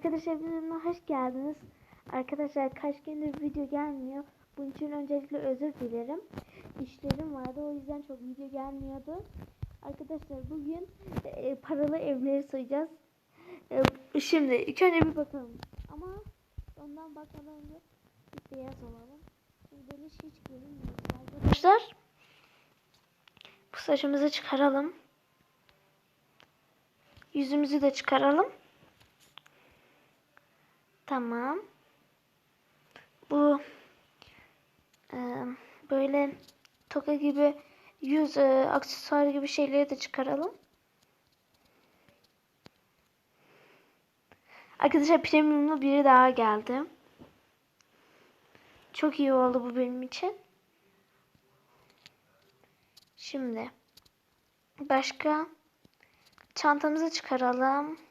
Arkadaşlar videoma hoş geldiniz. Arkadaşlar kaç gündür video gelmiyor. Bunun için öncelikle özür dilerim. İşlerim vardı o yüzden çok video gelmiyordu. Arkadaşlar bugün e, paralı evleri soyacağız. E, şimdi ilk önce bir bakalım. Ama ondan bakmadan önce bir beyaz olalım. Şimdi hiç görünmüyor. Arkadaşlar bu saçımızı çıkaralım. Yüzümüzü de çıkaralım. Tamam. Bu e, böyle toka gibi yüz e, aksesuar gibi şeyleri de çıkaralım. Arkadaşlar premiumlu biri daha geldi. Çok iyi oldu bu benim için. Şimdi başka çantamızı çıkaralım.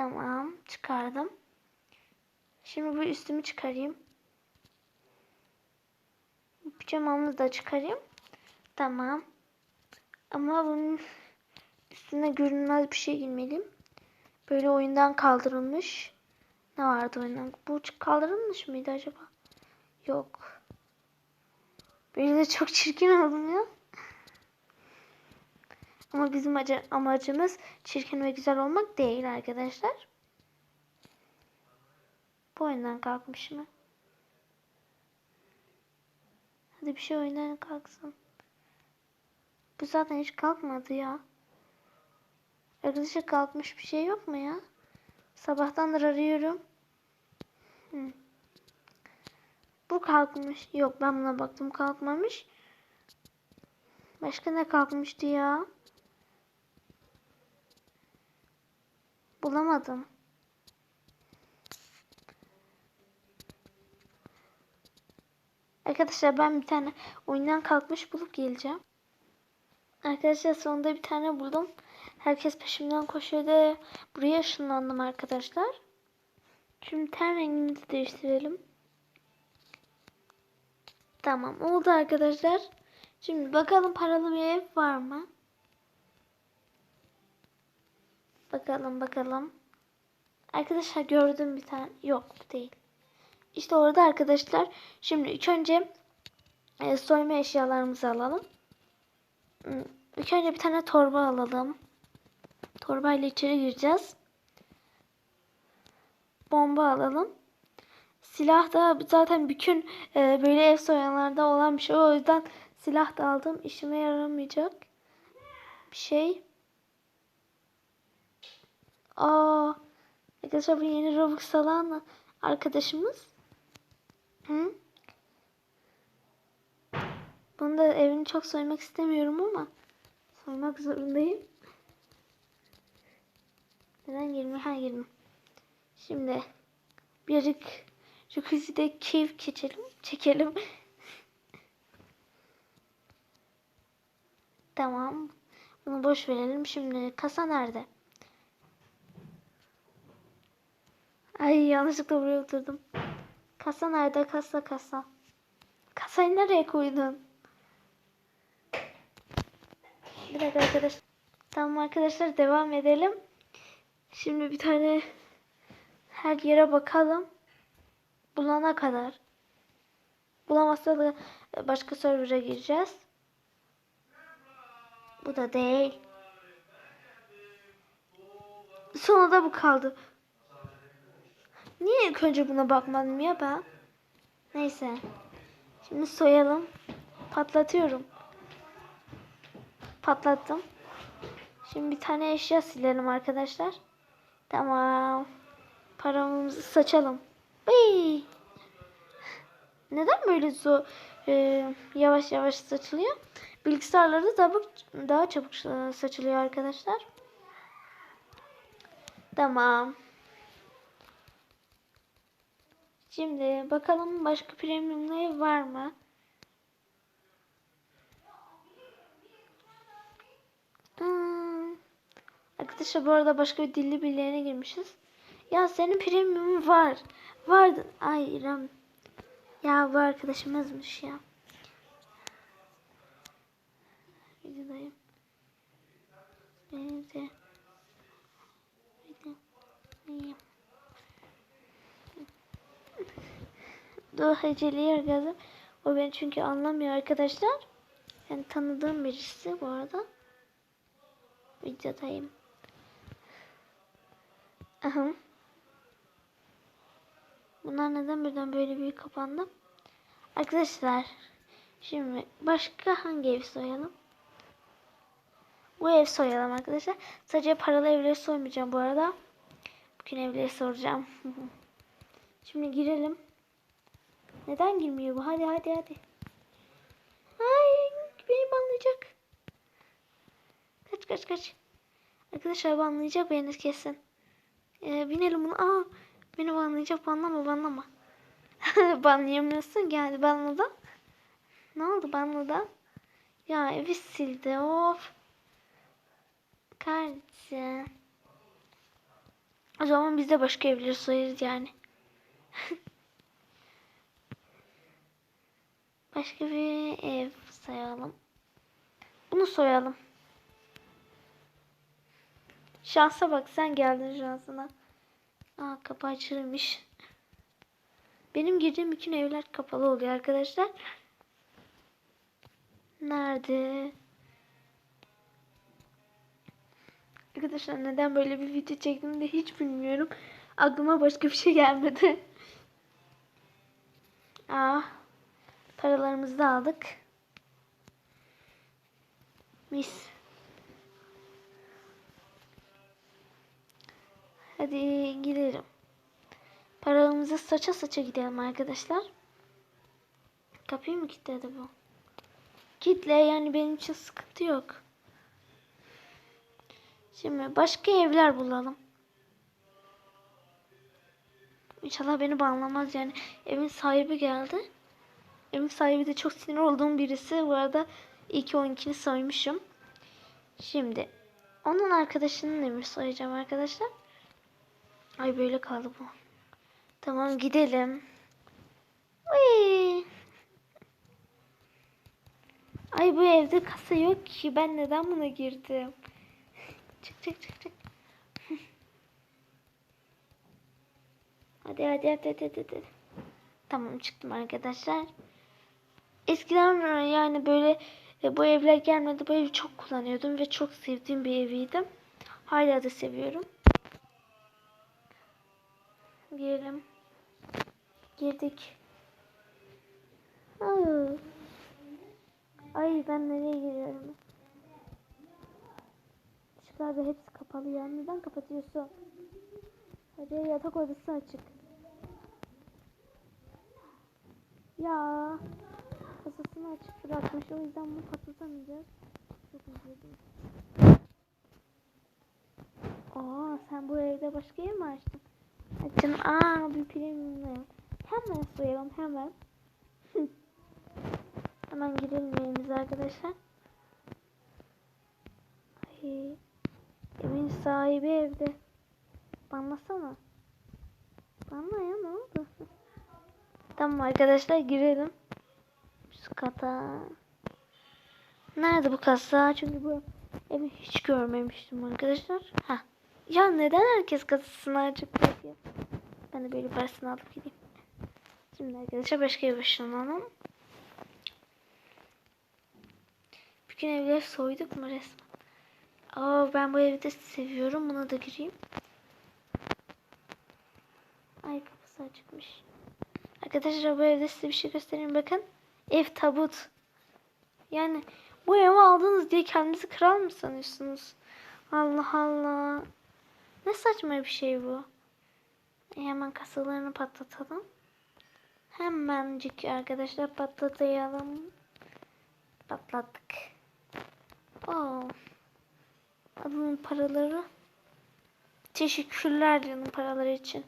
Tamam çıkardım. Şimdi bu üstümü çıkarayım. Pijamamı da çıkarayım. Tamam. Ama bunun üstüne görünmez bir şey giymeliyim. Böyle oyundan kaldırılmış. Ne vardı oyundan? Bu kaldırılmış mıydı acaba? Yok. Böyle de çok çirkin oldum ya. Ama bizim amacımız çirkin ve güzel olmak değil arkadaşlar. Bu oyundan kalkmış mı? Hadi bir şey oyundan kalksın. Bu zaten hiç kalkmadı ya. Arkadaşlar kalkmış bir şey yok mu ya? Sabahtandır arıyorum. Hı. Bu kalkmış. Yok ben buna baktım kalkmamış. Başka ne kalkmıştı ya? Bulamadım. Arkadaşlar ben bir tane oyundan kalkmış bulup geleceğim. Arkadaşlar sonunda bir tane buldum. Herkes peşimden koşuyor da buraya ışınlandım arkadaşlar. Şimdi ten rengimizi değiştirelim. Tamam oldu arkadaşlar. Şimdi bakalım paralı bir ev var mı? Bakalım bakalım. Arkadaşlar gördüm bir tane. Yok değil. İşte orada arkadaşlar. Şimdi ilk önce e, soyma eşyalarımızı alalım. Hmm, ilk önce bir tane torba alalım. Torba ile içeri gireceğiz. Bomba alalım. Silah da zaten bütün e, böyle ev soyanlarda olan bir şey. O yüzden silah da aldım. İşime yaramayacak bir şey. Aa, arkadaşlar bu yeni Robux alan arkadaşımız. Hı? Bunu da evini çok soymak istemiyorum ama soymak zorundayım. Neden 20? Ha 20. Şimdi birazcık jacuzzi'de keyif geçelim, çekelim. tamam. Bunu boş verelim. Şimdi kasa nerede? Ay yanlışlıkla buraya oturdum. Kasa nerede? Kasa kasa. Kasayı nereye koydun? Bir dakika arkadaşlar. Tamam arkadaşlar devam edelim. Şimdi bir tane her yere bakalım. Bulana kadar. Bulamazsa da başka server'a gireceğiz. Bu da değil. Sonra da bu kaldı. Niye ilk önce buna bakmadım ya ben? Neyse. Şimdi soyalım. Patlatıyorum. Patlattım. Şimdi bir tane eşya silelim arkadaşlar. Tamam. Paramızı saçalım. Bıy. Neden böyle zor, e, yavaş yavaş saçılıyor? Bilgisayarlarda daha, daha çabuk saçılıyor arkadaşlar. Tamam. Şimdi bakalım başka premiumları var mı? Hmm. Arkadaşlar bu arada başka bir dilli birilerine girmişiz. Ya senin premiumun var. Vardı. Ay İrem. Ya bu arkadaşımızmış ya. Videodayım. Beni de kodu heceleyerek yazdım. O beni çünkü anlamıyor arkadaşlar. Yani tanıdığım birisi bu arada. Videodayım. Aha. Bunlar neden birden böyle büyük kapandı? Arkadaşlar şimdi başka hangi evi soyalım? Bu ev soyalım arkadaşlar. Sadece paralı evleri soymayacağım bu arada. Bugün evleri soracağım. şimdi girelim. Neden girmiyor bu? Hadi hadi hadi. Ay beni banlayacak. Kaç kaç kaç. Arkadaşlar banlayacak beni kesin. Ee, binelim bunu. Aa, beni banlayacak. Banlama banlama. Banlayamıyorsun hadi banladı. Ne oldu banladı? Ya evi sildi of. Kardeşim. O zaman biz de başka evleri soyarız yani. başka bir ev sayalım. Bunu soyalım. Şansa bak sen geldin şansına. Aa kapı açılmış. Benim girdiğim bütün evler kapalı oluyor arkadaşlar. Nerede? Arkadaşlar neden böyle bir video çektim de hiç bilmiyorum. Aklıma başka bir şey gelmedi. Aa, paralarımızı da aldık. Mis. Hadi gidelim. Paramızı saça saça gidelim arkadaşlar. Kapıyı mı kilitledi bu? Kitle yani benim için sıkıntı yok. Şimdi başka evler bulalım. İnşallah beni banlamaz yani. Evin sahibi geldi. Evin sahibi de çok sinir olduğum birisi. Bu arada ki 12'ni soymuşum. Şimdi onun arkadaşının evini soyacağım arkadaşlar. Ay böyle kaldı bu. Tamam gidelim. Uy. Ay bu evde kasa yok ki. Ben neden buna girdim? çık çık çık çık. hadi hadi hadi hadi hadi. Tamam çıktım arkadaşlar. Eskiden yani böyle e, bu evler gelmedi. Bu evi çok kullanıyordum ve çok sevdiğim bir eviydi. Hala da seviyorum. Girelim. Girdik. Ay ben nereye giriyorum? Işıklarda hepsi kapalı ya. Neden kapatıyorsun? Hadi yatak odası açık. Ya açık bırakmış. O yüzden bunu patlatamayacağız. Çok üzüldüm. Aa sen bu evde başka ev mi açtın? Açın. Aa bir premium. Hemen soyalım hemen. hemen girelim evimize arkadaşlar. Ay, evin sahibi evde. Banlasana. Banla ya ne oldu? tamam arkadaşlar girelim. Kata. Nerede bu kasa? Çünkü bu evi hiç görmemiştim arkadaşlar. Ha. Ya neden herkes kasasını açık bırakıyor? Ben de böyle parasını alıp gideyim. Şimdi arkadaşlar başka bir ışınlanalım. Bütün evleri soyduk mu resmen? Aa ben bu evi de seviyorum. Buna da gireyim. Ay kapısı açıkmış. Arkadaşlar bu evde size bir şey göstereyim bakın. Ev tabut. Yani bu evi aldınız diye kendinizi kral mı sanıyorsunuz? Allah Allah. Ne saçma bir şey bu. E hemen kasalarını patlatalım. Hemencik arkadaşlar patlatalım. Patlattık. Oo. Adamın paraları. Teşekkürler canım paraları için.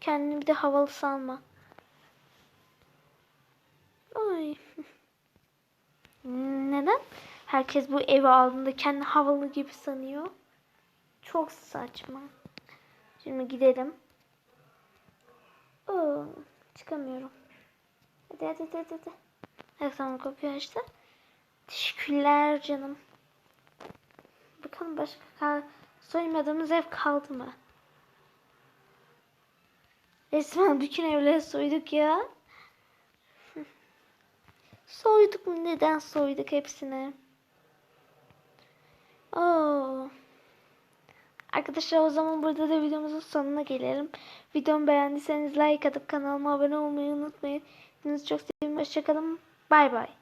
Kendini bir de havalı sanma. Neden? Herkes bu evi aldığında kendi havalı gibi sanıyor. Çok saçma. Şimdi gidelim. Oo, çıkamıyorum. Hadi hadi hadi hadi. Evet tamam kapıyı açtı. Teşekkürler canım. Bakalım başka kal soymadığımız ev kaldı mı? Resmen bütün evleri soyduk ya. Soyduk mu? Neden soyduk hepsini? Oo. Arkadaşlar o zaman burada da videomuzun sonuna gelelim. Videomu beğendiyseniz like atıp kanalıma abone olmayı unutmayın. Hepinizi çok seviyorum. Hoşçakalın. Bay bay.